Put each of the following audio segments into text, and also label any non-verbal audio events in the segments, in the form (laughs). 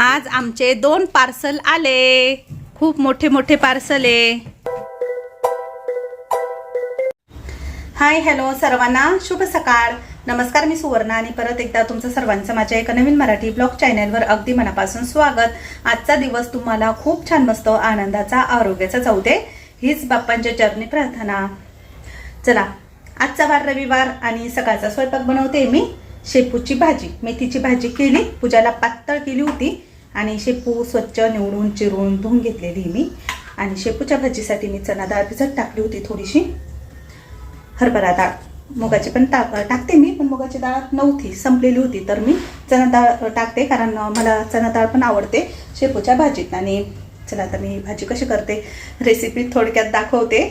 आज आमचे दोन पार्सल आले. खूप मोठे मोठे पार्सल आहे. हाय हॅलो सर्वांना. शुभ सकाळ. नमस्कार मी सुवर्णा आणि परत एकदा तुमचं सर्वांचं माझ्या एका नवीन मराठी ब्लॉग चॅनलवर अगदी मनापासून स्वागत. आजचा दिवस तुम्हाला खूप छान मस्त आनंदाचा आरोग्याचा जाऊ दे. हीच बाप्पांच्या चरणी प्रार्थना. चला आजचा वार रविवार आणि सकाळचा स्वयंपाक बनवते मी. शेपूची भाजी मेथीची भाजी केली. पूजाला पातळ केली होती. आणि शेपू स्वच्छ निवडून चिरून धुवून घेतलेली मी. आणि शेपूच्या भाजीसाठी मी चणा डाळ भिजत टाकली होती थोडीशी. हरभरा डाळ. मुगाची पण टाक टाकते मी पण मुगाची डाळ नव्हती संपलेली होती. तर मी चणा डाळ टाकते कारण मला चणा डाळ पण आवडते शेपूच्या भाजीत. आणि चला आता मी भाजी कशी करते रेसिपी थोडक्यात दाखवते.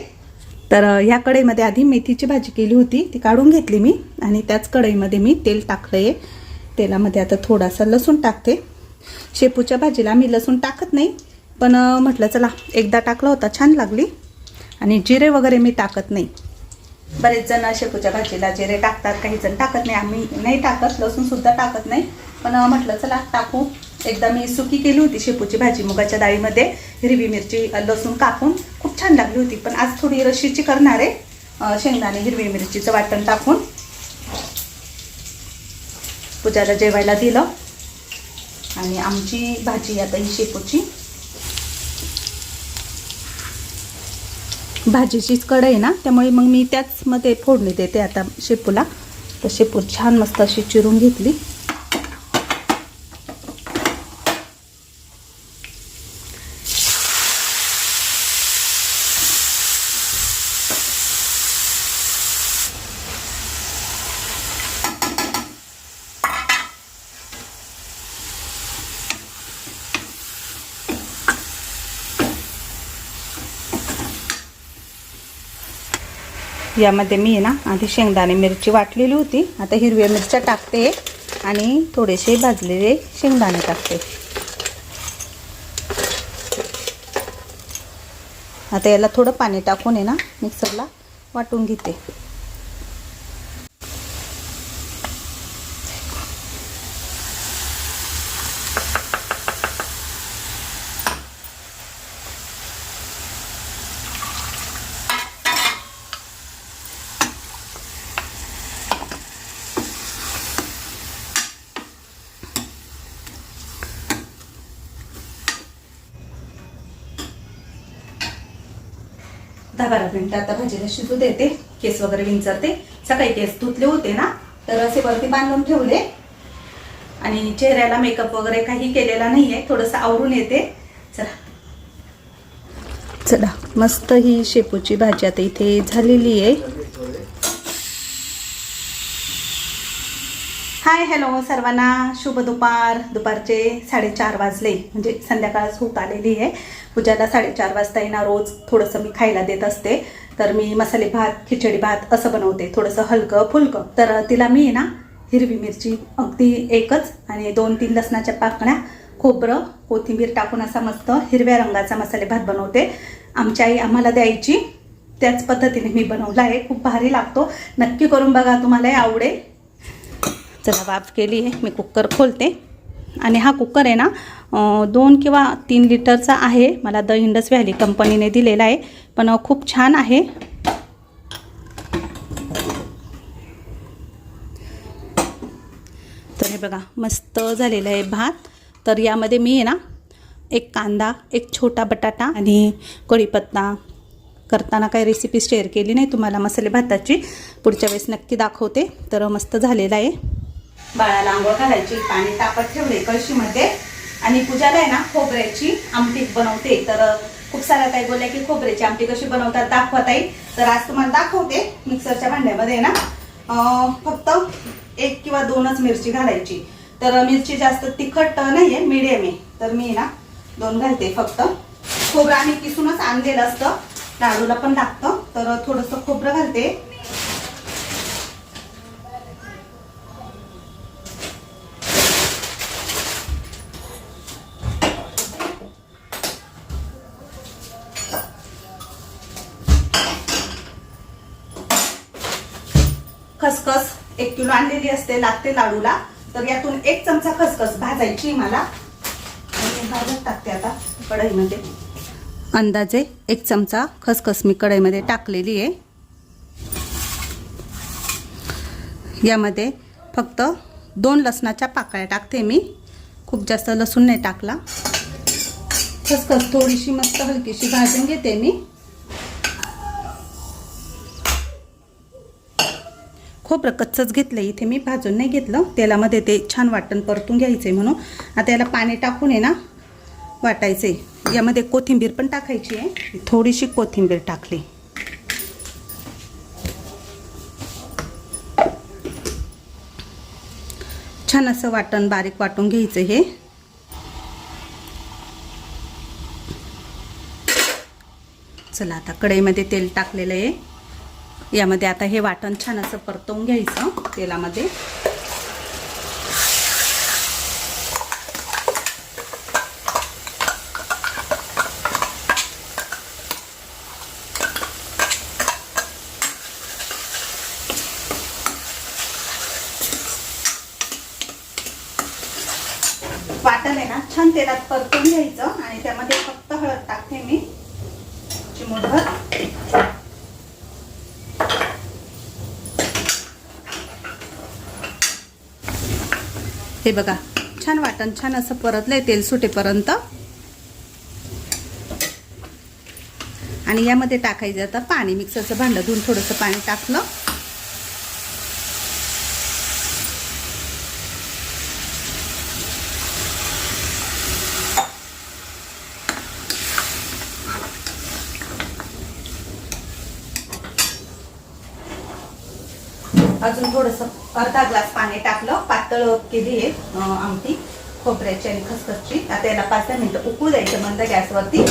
तर ह्या कढईमध्ये आधी मेथीची भाजी केली होती ती काढून घेतली मी. आणि त्याच कढईमध्ये मी तेल टाकलं आहे तेलामध्ये आता थोडासा लसूण टाकते. शेपूच्या भाजीला मी लसूण टाकत नाही. पण म्हटलं चला एकदा टाकला होता छान लागली. आणि जिरे वगैरे मी टाकत नाही. बरेच जण शेपूच्या भाजीला जिरे टाकतात काही जण टाकत नाही. आम्ही नाही टाकत लसूणसुद्धा टाकत नाही. पण म्हटलं चला टाकू. एकदा मी सुकी केली होती शेपूची भाजी मुगाच्या डाळीमध्ये. हिरवी मिरची लसूण कापून. खूप छान लागली होती पण आज थोडी रशीची करणार आहे. शेंगदाणे हिरवी मिरचीचं वाटण टाकून. पूजाला जेवायला दिलं. आणि आमची भाजी आता ही शेपूची. भाजीचीच कढई ना त्यामुळे मग मी त्याचमध्ये फोडणी देते आता शेपूला. तर शेपू छान मस्त अशी चिरून घेतली. यामध्ये मी आहे ना आधी शेंगदाणे मिरची वाटलेली होती. आता हिरव्या मिरच्या टाकते आणि थोडेसे भाजलेले शेंगदाणे टाकते. आता याला थोडं पाणी टाकून आहे ना मिक्सरला वाटून घेते. दहा बारा मिनटं आता भाजीला शिजू देते. केस वगैरे विंचरते. सकाळी केस धुतले होते ना तर असे वरती बांधून ठेवले. आणि चेहऱ्याला मेकअप वगैरे काही केलेला नाही आहे थोडंसं आवरून येते. चला. चला. मस्त ही शेपूची भाजी आता इथे झालेली आहे. हाय हॅलो सर्वांना. शुभ दुपार. दुपारचे साडेचार वाजले. म्हणजे संध्याकाळ होत आलेली आहे. पूजाला साडेचार वाजता येणार. रोज थोडंसं मी खायला देत असते. तर मी मसाले भात खिचडी भात असं बनवते. थोडंसं हलकं फुलकं. तर तिला मी ना हिरवी मिरची अगदी एकच आणि दोन तीन लसणाच्या पाकण्या खोबरं कोथिंबीर टाकून असा मस्त हिरव्या रंगाचा मसाले भात बनवते. आमची आई आम्हाला द्यायची. त्याच पद्धतीने मी बनवला आहे. खूप भारी लागतो. नक्की करून बघा तुम्हालाही आवडेल. चला वाफ केली आहे. मी कुकर खोलते. आणि हा कुकर आहे ना दोन किंवा तीन लिटरचा आहे. मला द इंडस व्हॅली कंपनीने दिलेला आहे. पण खूप छान आहे. तर हे बघा मस्त झालेलं आहे भात. तर यामध्ये मी आहे ना एक कांदा एक छोटा बटाटा आणि कढीपत्ता करताना काही रेसिपी शेअर केली नाही तुम्हाला मसाले भाताची. पुढच्या वेळेस नक्की दाखवते. तर मस्त झालेलं आहे. बाळाला आंघोळ घालायची पाणी तापत ठेवले कळशीमध्ये. आणि पूजाला आहे ना खोबऱ्याची आमटी बनवते. तर खूप साऱ्या ताई बोलल्या की खोबऱ्याची आमटी कशी बनवतात दाखवताई तर आज तुम्हाला दाखवते मिक्सरच्या भांड्यामध्ये ना. फक्त एक किंवा दोनच मिरची घालायची. तर मिरची जास्त तिखट नाही आहे मिडियम आहे. तर मी ना दोन घालते फक्त. खोबरं आम्ही किसूनच आणलेलं असतं. लाडूला पण लागतं. तर थोडंसं खोबरं घालते. खसखस एक किलो आणलेली असते लागते लाडूला. तर यातून एक चमचा खसखस भाजायची मला. भाजत टाकते आता कढईमध्ये. अंदाजे एक चमचा खसखस मी कढईमध्ये टाकलेली आहे. यामध्ये फक्त दोन लसणाच्या पाकळ्या टाकते मी. खूप जास्त लसूण नाही टाकला. खसखस थोडीशी मस्त हलकीशी भाजून घेते मी. खोबरं कच्चंच घेतलं इथे मी भाजून नाही घेतलं. तेलामध्ये ते छान वाटण परतून घ्यायचे म्हणून. आता याला पाणी टाकून आहे ना वाटायचे यामध्ये कोथिंबीर पण टाकायची आहे. थोडीशी कोथिंबीर टाकली. छान असं वाटण बारीक वाटून घ्यायचं हे. चला आता कढईमध्ये तेल टाकलेलं आहे. यामध्ये आता हे वाटण छान असं परतवून घ्यायचं तेलामध्ये. वाटण आहे ना छान तेलात परतून घ्यायचं आणि त्यामध्ये फक्त हळद टाकते मी चिमूटभर हे बघा छान वाटण छान असं परतलंय तेल सुटेपर्यंत. आणि यामध्ये टाकायचं आता पाणी मिक्सरचं भांडं धुवून थोडंसं पाणी टाकलं. अजून थोडंसं अर्धा ग्लास पाणी टाकलं पातळ केली आहे आमटी खोबऱ्याची आणि खसखसची. आता याला पाच दहा मिनिटं उकळू द्यायचं मंद गॅसवरती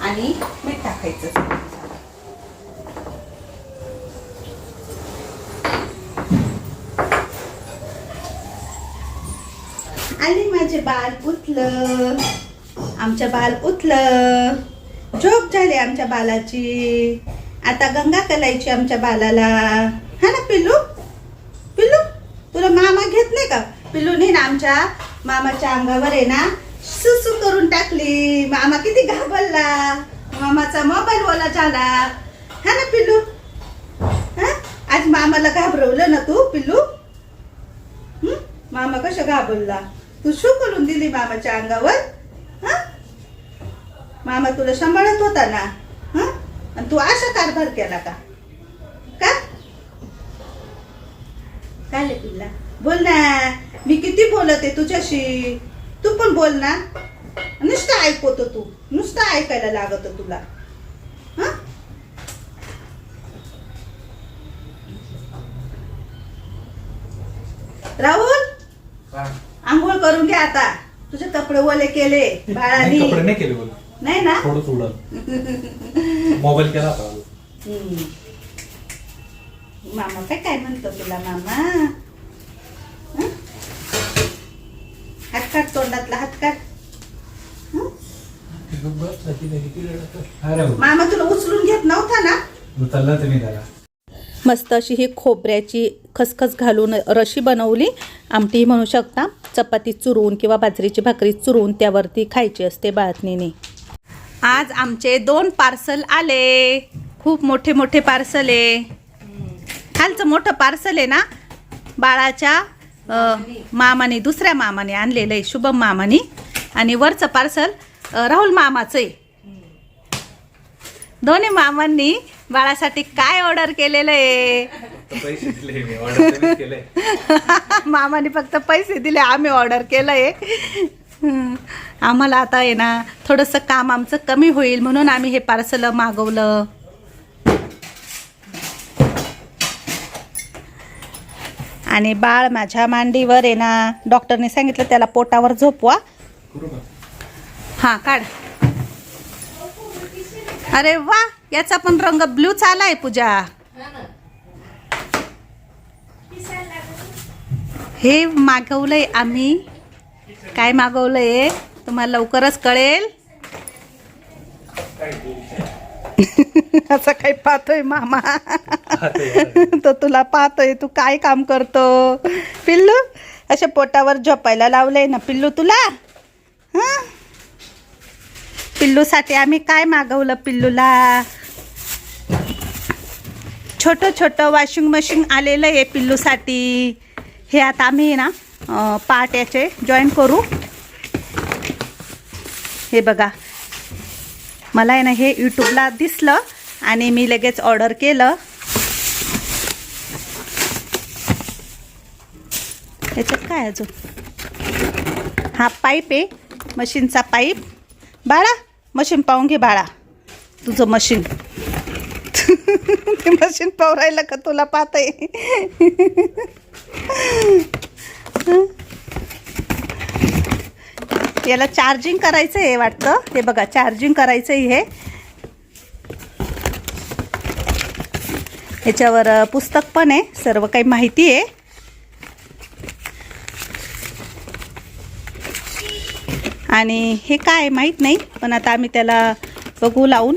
आणि मीठ टाकायचं. आणि माझे बाल उठलं. आमच्या बाल उठलं. झोप झाली आमच्या बालाची. आता गंगा कलायची आमच्या बालाला. हा ना पिल्लू? तुला मामा घेत नाही का? पिल्लूने ना आमच्या मामाच्या अंगावर आहे ना सुसू करून टाकली. मामा किती घाबरला. मामाचा मोबाईल ओला झाला. हा ना पिल्लू? हा? आज मामाला घाबरवलं ना तू पिल्लू? हं? मामा कशा घाबरला? तू शू करून दिली मामाच्या अंगावर. हा? मामा तुला सांभाळत होता ना? हा? आणि तू अशा कारभार केला का? काय पिल्ला बोल ना. मी किती बोलत आहे तुझ्याशी? तू पण बोल ना. नुसतं ऐकवतो तू. नुसतं ऐकायला लागत तुला. हा? राहुल? आंघोळ करून घ्या आता. तुझे कपडे ओले केले बाळानी. कपडे नाही केले बोल नाही ना? थोडं थोडं मोबाईल केला. मामा काय काय म्हणतो तुला मामा? हात काढ तोंडातला हात काढ. मामा तुला उचलून घेत नव्हता ना? उचलला तुम्ही त्याला मस्त अशी ही खोबऱ्याची खसखस घालून रशी बनवली. आमटी म्हणू शकता. चपाती चुरून किंवा बाजरीची भाकरी चुरून त्यावरती खायची असते बाळतनीने आज आमचे दोन पार्सल आले. खूप मोठे मोठे पार्सल आहे. खालचं मोठं पार्सल आहे ना बाळाच्या मामाने दुसऱ्या मामाने आणलेलं आहे शुभम मामाने. आणि वरचं पार्सल राहुल मामाचं आहे. दोन्ही मामांनी बाळासाठी काय ऑर्डर केलेलं आहे? (laughs) मामाने फक्त पैसे दिले आम्ही ऑर्डर केलं आहे आम्हाला आता आहे ना थोडंसं काम आमचं कमी होईल म्हणून आम्ही हे पार्सल मागवलं. आणि बाळ माझ्या मांडीवर आहे ना डॉक्टरने सांगितलं त्याला पोटावर झोपवा. हां काढ. अरे वा याचा पण रंग ब्लूच आला आहे पूजा. हे मागवलंय आम्ही. काय मागवलंय? तुम्हाला लवकरच कळेल. (laughs) असं काही पाहतोय मामा. तो तुला पाहतोय तू काय काम करतो? पिल्लू असे पोटावर झोपायला लावलंय ना पिल्लू तुला? हां? पिल्लूसाठी आम्ही काय मागवलं पिल्लूला? छोटं छोटं वॉशिंग मशीन आलेलं आहे पिल्लूसाठी. हे आता आम्ही ना पार्ट याचे जॉईन करू. हे बघा मला आहे ना हे यूट्यूबला दिसलं आणि मी लगेच ऑर्डर केलं. याच्यात काय अजून? हा पाईप आहे. मशीनचा पाईप बाळा मशीन पाहून घे बाळा. तुझं मशीन ते मशीन पाहून का तुला पाहत आहे याला चार्जिंग करायचं आहे वाटतं. हे बघा चार्जिंग करायचं आहे हे. याच्यावर पुस्तक पण आहे. सर्व काही माहिती आहे. आणि हे काय माहीत नाही पण आता आम्ही त्याला बघू लावून.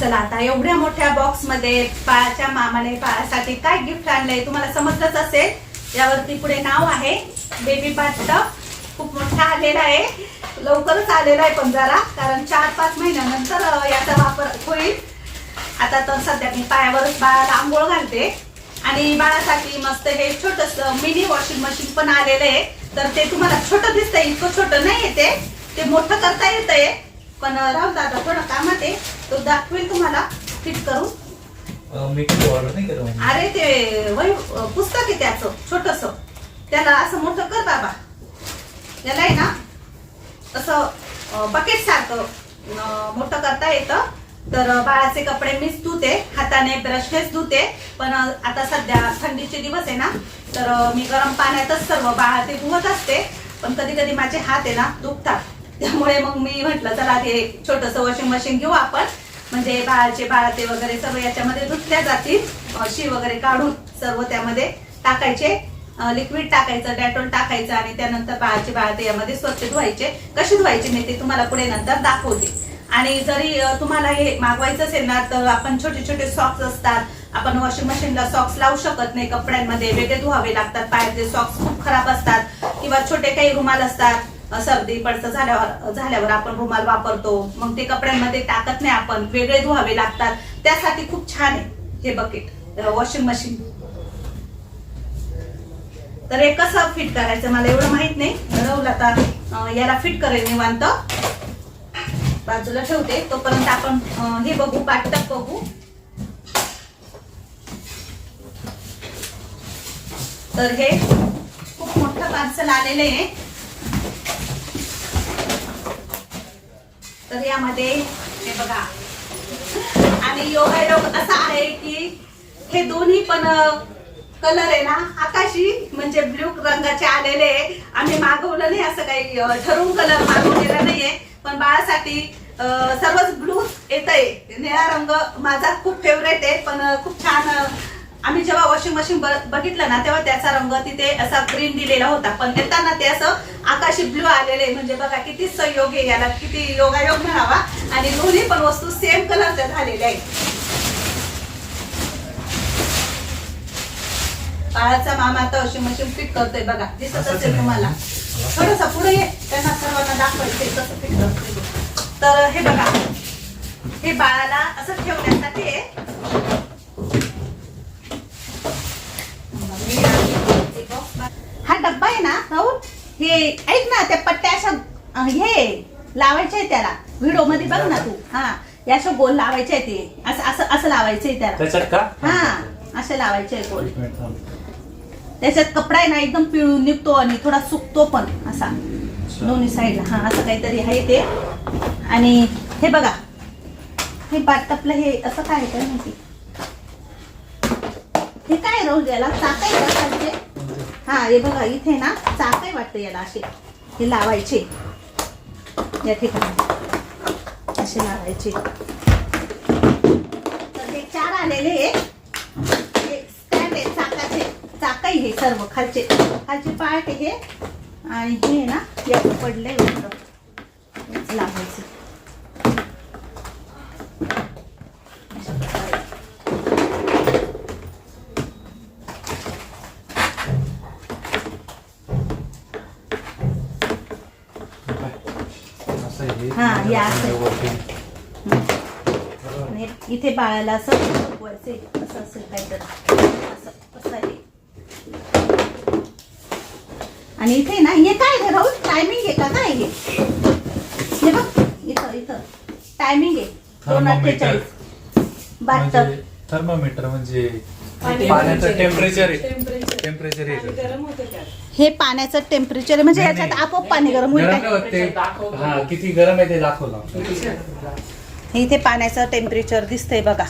चला आता एवढ्या मोठ्या बॉक्समध्ये बाळाच्या मामाने बाळासाठी काय गिफ्ट आणलंय तुम्हाला समजलंच असेल. यावरती पुढे नाव आहे. बेबी बाथटब खूप मोठा आलेला आहे. लवकरच आलेला आहे पण जरा कारण चार पाच महिन्यानंतर याचा वापर होईल. आता तर सध्या मी पायावरच बाळाला आंघोळ घालते. आणि बाळासाठी मस्त हे छोटस मिनी वॉशिंग मशीन पण आलेलं आहे. तर ते तुम्हाला छोटं दिसतंय इतकं छोटं नाही येते ते मोठं करता येतंय. पण राहू दादा थोडं कामात आहे. तो दाखवेल तुम्हाला. फिट करून. ऑर्डर नाही केलं अरे ते वही पुस्तक आहे त्याचं छोटस. त्याला असं मोठं कर बाबा. त्याला आहे ना असं बकेट सारखं मोठं करता येतं. तर बाळाचे कपडे मीच धुते हाताने ब्रशनेच धुते. पण आता सध्या थंडीचे दिवस आहे ना तर मी गरम पाण्यातच सर्व बाळा ते धुवत असते. पण कधी कधी माझे हात आहे ना दुखतात. त्यामुळे मग मी म्हटलं चला ते छोटस वॉशिंग मशीन घेऊ आपण. म्हणजे बाळाचे बाळाते वगैरे सर्व याच्यामध्ये धुतल्या जातील. शी वगैरे काढून सर्व त्यामध्ये टाकायचे. लिक्विड टाकायचं डेटॉल टाकायचं आणि त्यानंतर बाळाचे बाळाते यामध्ये स्वच्छ धुवायचे. कसे धुवायचे मी ते तुम्हाला पुढे नंतर दाखवते. आणि जरी तुम्हाला हे मागवायचं असेल ना तर आपण छोटे छोटे सॉक्स असतात. आपण वॉशिंग मशीनला सॉक्स लावू शकत नाही कपड्यांमध्ये. वेगळे धुवावे लागतात. पायाचे सॉक्स खूप खराब असतात. किंवा छोटे काही रुमाल असतात. सर्दी पडसं झाल्यावर झाल्यावर आपण रुमाल वापरतो. मग ते कपड्यांमध्ये टाकत नाही आपण. वेगळे धुवावे लागतात. त्यासाठी खूप छान आहे हे बकेट वॉशिंग मशीन तर हे कसं फिट करायचं मला एवढं माहीत नाही. राहुल आता याला फिट करेल निवांत. बाजूला ठेवते. तोपर्यंत आपण हे बघू पाटक बघू. तर हे खूप मोठं पार्सल आलेलं आहे. तर यामध्ये हे बघा. आणि योगायोग असा आहे की हे दोन्ही पण कलर आहे ना आकाशी म्हणजे ब्ल्यू रंगाचे आलेले आम्ही मागवलं नाही असं काही ठरवून कलर मागवलेला नाहीये. पण बाळासाठी सर्वच ब्लू येत आहे निळा रंग माझा खूप फेवरेट आहे पण खूप छान आम्ही जेव्हा वॉशिंग मशीन बघितलं ना तेव्हा त्याचा रंग तिथे असा ग्रीन दिलेला होता. पण येताना ते असं आकाशी ब्ल्यू आलेले. म्हणजे बघा किती संयोग आहे याला किती योगायोग म्हणावा. आणि दोन्ही पण वस्तू सेम कलरच्या झालेल्या आहेत. बाळाचा मामा आता वॉशिंग मशीन फिट करतोय बघा. दिसत असेल. तुम्हाला. थोडस पुढे ये. त्यांना सर्वांना दाखवायचे कसं फिट करतोय. तर हे बघा. हे बाळाला असं ठेवण्यासाठी आहे हा डब्बा आहे ना राहुल हे ऐक ना त्या पट्ट्या अशा हे लावायच्या आहे त्याला. व्हिडिओमध्ये बघ ना तू. हा या अशा गोल लावायचे आहे ते. असं असं असं लावायचंय त्याला. त्याच्यात का? हा असे लावायचे आहे गोल. त्याच्यात कपडा आहे ना एकदम पिळून निघतो आणि थोडा सुकतो पण असा. दोन्ही साईडला. हा असं काहीतरी आहे ते. आणि हे बघा. हे बाटपलं हे असं काय काय माहिती? हे काय राहू याला? चाक आहे का? खालचे हा हे बघा इथे ना चाक आहे वाटतं याला असे. हे लावायचे. या ठिकाणी. असे लावायचे. तर हे चार आलेले आहे हे stand आहे चाकाचे. चाक आहे हे सर्व खालचे. खालचे पार्ट हे आणि हे ना यात पडले लावायचे अशा प्रकारे. खाली हा, हे असं. इथे बाळाला असं झोपवायचे असं असेल काहीतरी असं असं आहे. आणि इथे ना हे काय आहे राहुल? टायमिंग आहे का? काय हे हे बघ इथं इथं. टायमिंग आहे. दोन. अठ्ठेचाळीस. बहात्तर म्हणजे थर्मामीटर म्हणजे पाणी- पाण्याचं टेम्परेचर आहे. टेम्परेचर आहे हे पाण्याचं टेम्परेचर म्हणजे नाही, याच्यात. आपोआप पाणी गरम होईल गरम काय? नाही होत ते. हा किती गरम आहे ते दाखवलं हे इथे पाण्याचं टेम्परेचर दिसतंय बघा.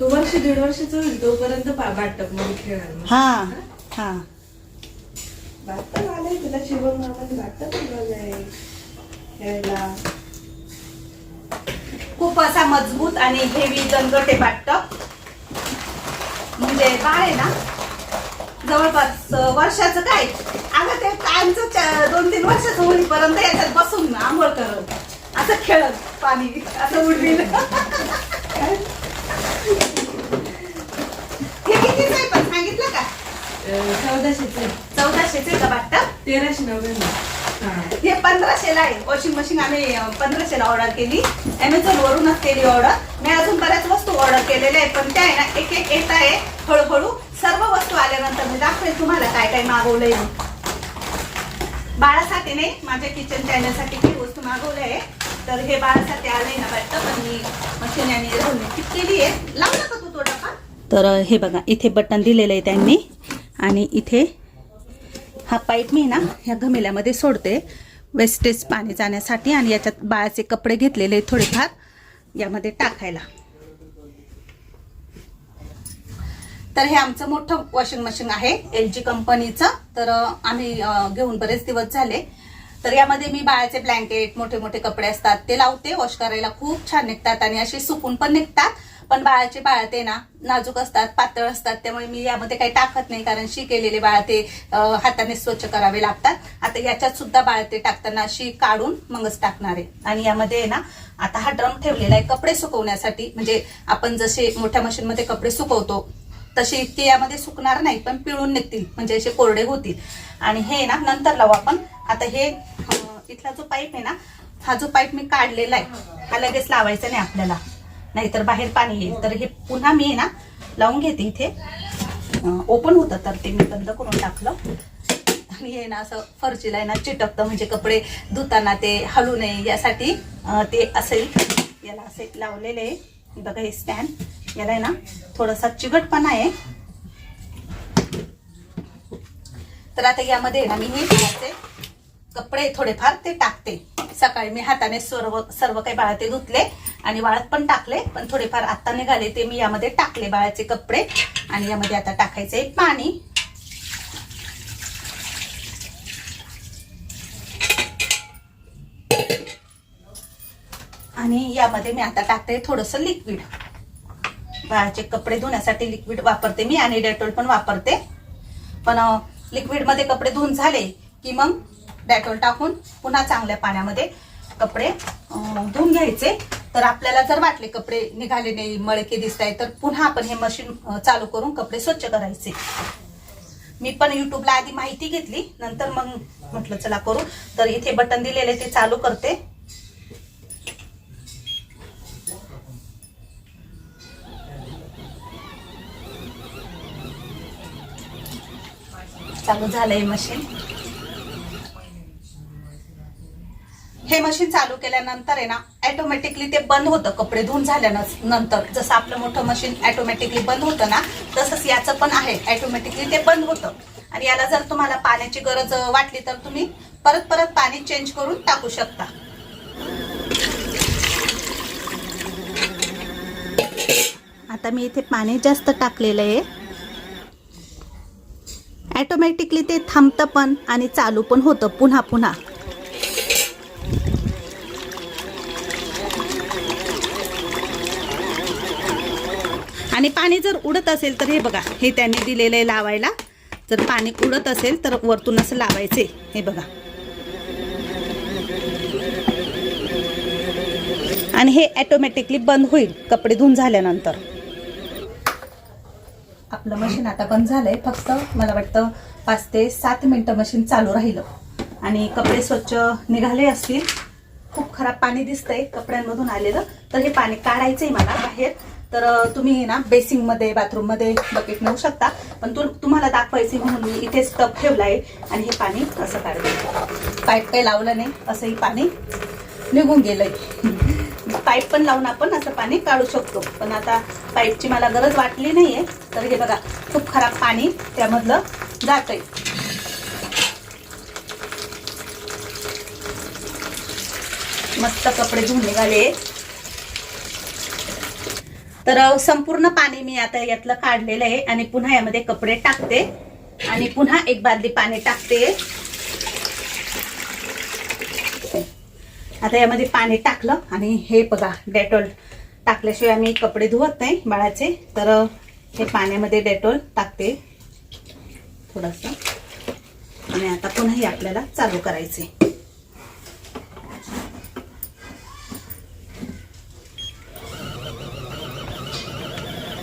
तो वर्ष दीड वर्षाचा होईल तोपर्यंत बाटपमध्ये खेळणार मग. हा हा. बाटप आलंय तुला शिवम मामाने बाटप बनवलंय खेळायला. खूप असा मजबूत आणि हेवी दणकट आहे वाटतं म्हणजे बाळ आहे ना जवळपास वर्षाचं काय? अगं ते कायमचं च- दोन तीन वर्षाचं होईपर्यंत याच्यात बसून आंघोळ करत असं खेळत पाणी असं उडवील हे कितीच आहे पण सांगितलं का? चौदाशेचे. चौदाशेचे का वाटतं? तेराशे नव्याण्णव. हे पंधराशेला आहे. वॉशिंग मशीन आम्ही पंधराशेला ऑर्डर केली. अमेझॉन वरूनच केली ऑर्डर मी अजून बऱ्याच वस्तू ऑर्डर केलेल्या आहेत पण त्या आहे ना एक एक येत आहे हळूहळू. सर्व वस्तू आल्यानंतर मी दाखवेल तुम्हाला काय काय मागवलंय. मी. बाळासाठी नाही माझ्या किचन चॅनलसाठी काही वस्तू मागवल्या आहे तर हे बाळासाठी आलंय ना वाटतं पण मी मशीन आणि केली आहे. लावला का तू थोडा तर हे बघा इथे बटन दिलेलं आहे त्यांनी. आणि इथे हा पाईप मी ना ह्या घमेल्यामध्ये सोडते. वेस्टेज पाणी जाण्यासाठी आणि याच्यात बाळाचे कपडे घेतलेले थोडेफार. यामध्ये टाकायला. तर हे आमचं मोठं वॉशिंग मशीन आहे एल जी कंपनीचं तर आम्ही घेऊन बरेच दिवस झाले. तर यामध्ये मी बाळाचे ब्लँकेट मोठे मोठे कपडे असतात ते लावते. वॉश करायला खूप छान निघतात आणि असे सुकून पण निघतात. पण बाळाचे बाळ ते ना नाजूक असतात पातळ असतात. त्यामुळे मी यामध्ये काही टाकत नाही कारण शी केलेले बाळ ते हाताने स्वच्छ करावे लागतात. आता याच्यात सुद्धा बाळ ते टाकताना शी काढून मगच टाकणार आहे. आणि यामध्ये आहे ना आता हा ड्रम ठेवलेला आहे कपडे सुकवण्यासाठी. म्हणजे आपण जसे मोठ्या मशीनमध्ये कपडे सुकवतो तसे इतके यामध्ये सुकणार नाही पण पिळून निघतील. म्हणजे असे कोरडे होतील. आणि हे ना नंतर लावू आपण. आता हे इथला जो पाईप आहे ना हा जो पाईप मी काढलेला आहे हा लगेच लावायचा नाही आपल्याला. नाहीतर बाहेर पाणी येईल. तर हे पुन्हा मी ना लावून घेते इथे. ओपन होतं तर ते मी बंद करून टाकलं. आणि हे ना असं फरशीला आहे ना चिटकतं म्हणजे कपडे धुताना ते हलू नये यासाठी ते असेल. याला असे लावलेले आहे. बघा हे स्टँड याला आहे ना थोडासा चिकटपणा आहे. तर आता यामध्ये ना मी हे कपडे थोडेफार ते टाकते. सकाळी मी हाताने सर्व सर्व काही बाळा ते धुतले आणि वाळत पण टाकले पण थोडेफार आत्ता निघाले ते मी यामध्ये टाकले बाळाचे कपडे. आणि यामध्ये आता टाकायचे पाणी. आणि यामध्ये मी आता टाकते थोडंसं लिक्विड बाळाचे कपडे धुण्यासाठी लिक्विड वापरते मी आणि डेटॉल पण वापरते. पण लिक्विडमध्ये कपडे धुवून झाले की मग डेटॉल टाकून पुन्हा चांगल्या पाण्यामध्ये कपडे धुवून घ्यायचे. तर आपल्याला जर वाटले कपडे निघाले नाही मळके दिसत आहे तर पुन्हा आपण हे मशीन चालू करून कपडे स्वच्छ करायचे. मी पण युट्यूबला आधी माहिती घेतली. नंतर मग म्हटलं चला करू. तर इथे बटन दिलेले ते चालू करते. चालू झालंय मशीन. हे मशीन चालू केल्यानंतर आहे ना ॲटोमॅटिकली ते बंद होतं कपडे धुवून झाल्यानंतर जसं आपलं मोठं मशीन ॲटोमॅटिकली बंद होतं ना तसंच याचं पण आहे. ऑटोमॅटिकली ते बंद होतं. आणि याला जर तुम्हाला पाण्याची गरज वाटली तर तुम्ही परत परत पाणी चेंज करून टाकू शकता. आता मी इथे पाणी जास्त टाकलेलं आहे. ॲटोमॅटिकली ते थांबतं पण आणि चालू पण होतं पुन्हा पुन्हा. आणि पाणी जर उडत असेल तर हे बघा हे त्यांनी दिलेलं आहे लावायला. जर पाणी उडत असेल तर वरतून असं लावायचे हे बघा. आणि हे ॲटोमॅटिकली बंद होईल कपडे धुवून झाल्यानंतर. आपलं मशीन आता बंद झालंय फक्त मला वाटतं पाच ते सात मिनटं मशीन चालू राहिलं. आणि कपडे स्वच्छ निघाले असतील. खूप खराब पाणी दिसतंय कपड्यांमधून आलेलं. तर हे पाणी काढायचंय मला बाहेर. तर तुम्ही तुम्ही ना बेसिंगमध्ये बाथरूममध्ये बकेट नेऊ शकता. पण तु तुम्हाला दाखवायचे म्हणून मी इथेच टप ठेवलाय आणि हे पाणी असं काढलं पाईप काही लावलं नाही असंही पाणी निघून गेलंय. पाईप पण लावून आपण असं पाणी काढू शकतो. पण आता पाईपची मला गरज वाटली नाहीये. तर हे बघा खूप खराब पाणी त्यामधलं जातंय. मस्त कपडे धुवून निघाले. तर संपूर्ण पाणी मी आता यातलं काढलेलं आहे आणि पुन्हा यामध्ये कपडे टाकते. आणि पुन्हा एक बादली पाणी टाकते. आता यामध्ये पाणी टाकलं आणि हे बघा डेटॉल टाकल्याशिवाय आम्ही कपडे धुवत नाही बाळाचे. तर हे पाण्यामध्ये डेटॉल टाकते थोडस. आणि आता पुन्हा हे आपल्याला चालू करायचे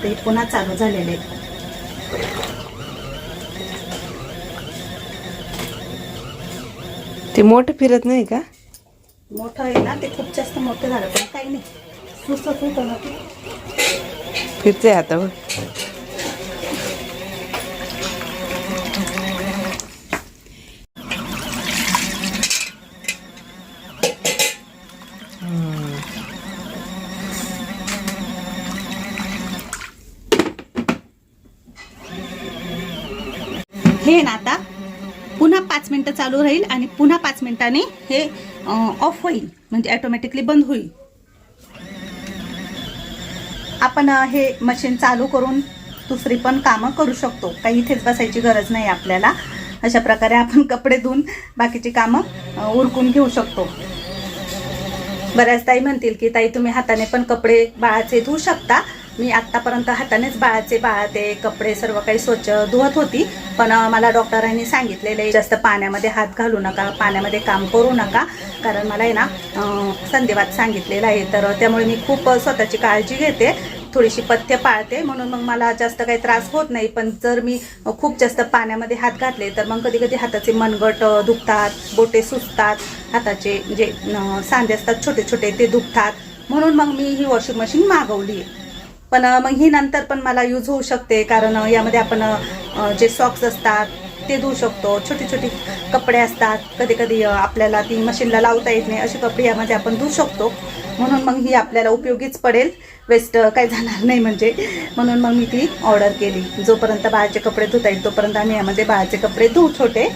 ते पुन्हा चालू झालेले. ते मोठं फिरत नाही का मोठं आहे ना ते खूप जास्त मोठं झालं पण काही नाही सुचत होतं ना. फिरते आता बघ हे ना आता पुन्हा पाच मिनिटं चालू राहील आणि पुन्हा पाच मिनिटांनी हे ऑफ होईल. म्हणजे ऑटोमॅटिकली बंद होईल. आपण हे मशीन चालू करून दुसरी पण कामं करू शकतो. काही इथेच बसायची गरज नाही आपल्याला. अशा प्रकारे आपण (laughs) कपडे धुवून बाकीची कामं उरकून घेऊ शकतो. बऱ्याच ताई म्हणतील की ताई तुम्ही हाताने पण कपडे बाळाचे धुवू शकता. मी आत्तापर्यंत हातानेच बाळाचे बाळाते कपडे सर्व काही स्वच्छ धुवत होती. पण मला डॉक्टरांनी सांगितलेले जास्त पाण्यामध्ये हात घालू नका पाण्यामध्ये काम करू नका. कारण मला आहे ना संदेवात सांगितलेला सांगितलेलं आहे. तर त्यामुळे मी खूप स्वतःची काळजी घेते थोडीशी पथ्य पाळते. म्हणून मग मला जास्त काही त्रास होत नाही. पण जर मी खूप जास्त पाण्यामध्ये हात घातले तर मग कधी कधी हाताचे मनगट दुखतात बोटे सुजतात. हाताचे जे सांधे असतात छोटे छोटे ते दुखतात. म्हणून मग मी ही वॉशिंग मशीन मागवली आहे. पण मग ही नंतर पण मला यूज होऊ शकते कारण यामध्ये आपण जे सॉक्स असतात ते धुवू शकतो. छोटी छोटी कपडे असतात. कधी कधी आपल्याला ती मशीनला लावता येत नाही असे कपडे यामध्ये आपण धुवू शकतो. म्हणून मग ही आपल्याला उपयोगीच पडेल. वेस्ट काय जाणार नाही म्हणजे. म्हणून मग मी ती ऑर्डर केली. जोपर्यंत बाळाचे कपडे धुता येईल तोपर्यंत आम्ही यामध्ये बाळाचे कपडे धुवू छोटे.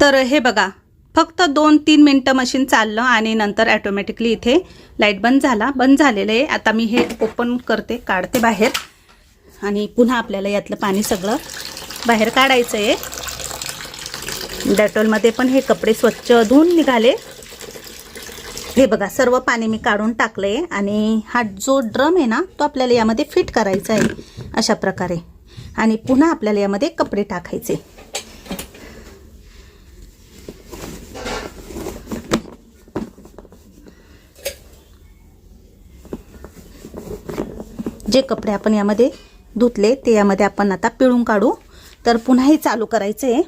तर हे बघा फक्त दोन तीन मिनटं मशीन चाललं आणि नंतर ॲटोमॅटिकली इथे लाइट बंद झाला. बंद झालेलं आहे. आता मी हे ओपन करते काढते बाहेर. आणि पुन्हा आपल्याला यातलं पाणी सगळं बाहेर काढायचं आहे डेटॉलमध्ये पण हे कपडे स्वच्छ धुवून निघाले. हे बघा सर्व पाणी मी काढून टाकलं आहे आणि हा जो ड्रम आहे ना तो आपल्याला यामध्ये फिट करायचा आहे अशा प्रकारे. आणि पुन्हा आपल्याला यामध्ये कपडे टाकायचे. जे कपडे आपण यामध्ये धुतले ते यामध्ये आपण आता पिळून काढू. तर पुन्हा हे चालू करायचं आहे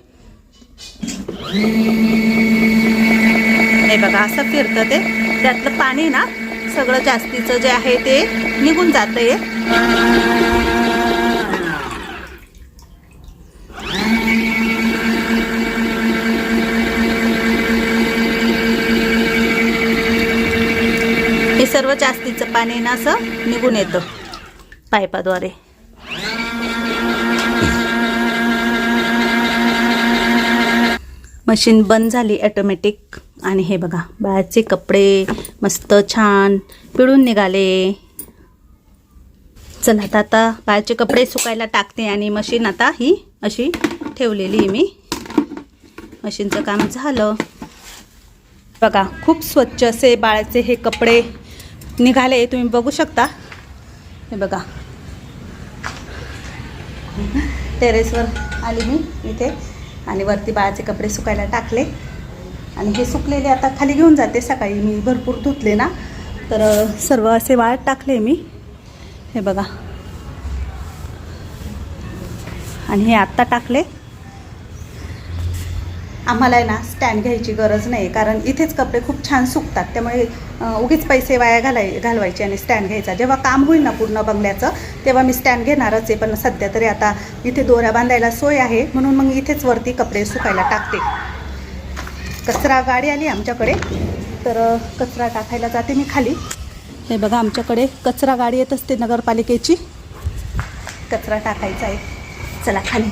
हे बघा असं फिरतं ते. त्यातलं पाणी ना सगळं जास्तीचं जे आहे ते निघून जातंय. हे सर्व जास्तीचं पाणी ना असं निघून येतं. पाईपाद्वारे मशीन बंद झाली ॲटोमॅटिक आणि हे बघा बाळाचे कपडे मस्त छान पिळून निघाले. चला आता आता बाळाचे कपडे सुकायला टाकते आणि मशीन आता ही अशी ठेवलेली आहे मी. मशीनचं काम झालं. बघा खूप स्वच्छ असे बाळाचे हे कपडे निघाले तुम्ही बघू शकता. हे बघा टेरेसवर आली मी इथे. आणि वरती बाळाचे कपडे सुकायला टाकले. आणि हे सुकलेले आता खाली घेऊन जाते सकाळी. मी भरपूर धुतले ना. तर सर्व असे वाळत टाकले मी. हे बघा. आणि हे आत्ता टाकले. आम्हाला आहे ना स्टँड घ्यायची गरज नाही कारण इथेच कपडे खूप छान सुकतात. त्यामुळे उगीच पैसे वाया घालाय घालवायचे आणि स्टँड घ्यायचा. जेव्हा काम होईल ना पूर्ण बंगल्याचं तेव्हा मी स्टँड घेणारच आहे. पण सध्या तरी आता इथे दोऱ्या बांधायला सोय आहे. म्हणून मग इथेच वरती कपडे सुकायला टाकते. कचरा गाडी आली आमच्याकडे. तर कचरा टाकायला जाते मी खाली. हे बघा आमच्याकडे कचरा गाडी येत असते नगरपालिकेची. कचरा टाकायचा आहे. चला खाली.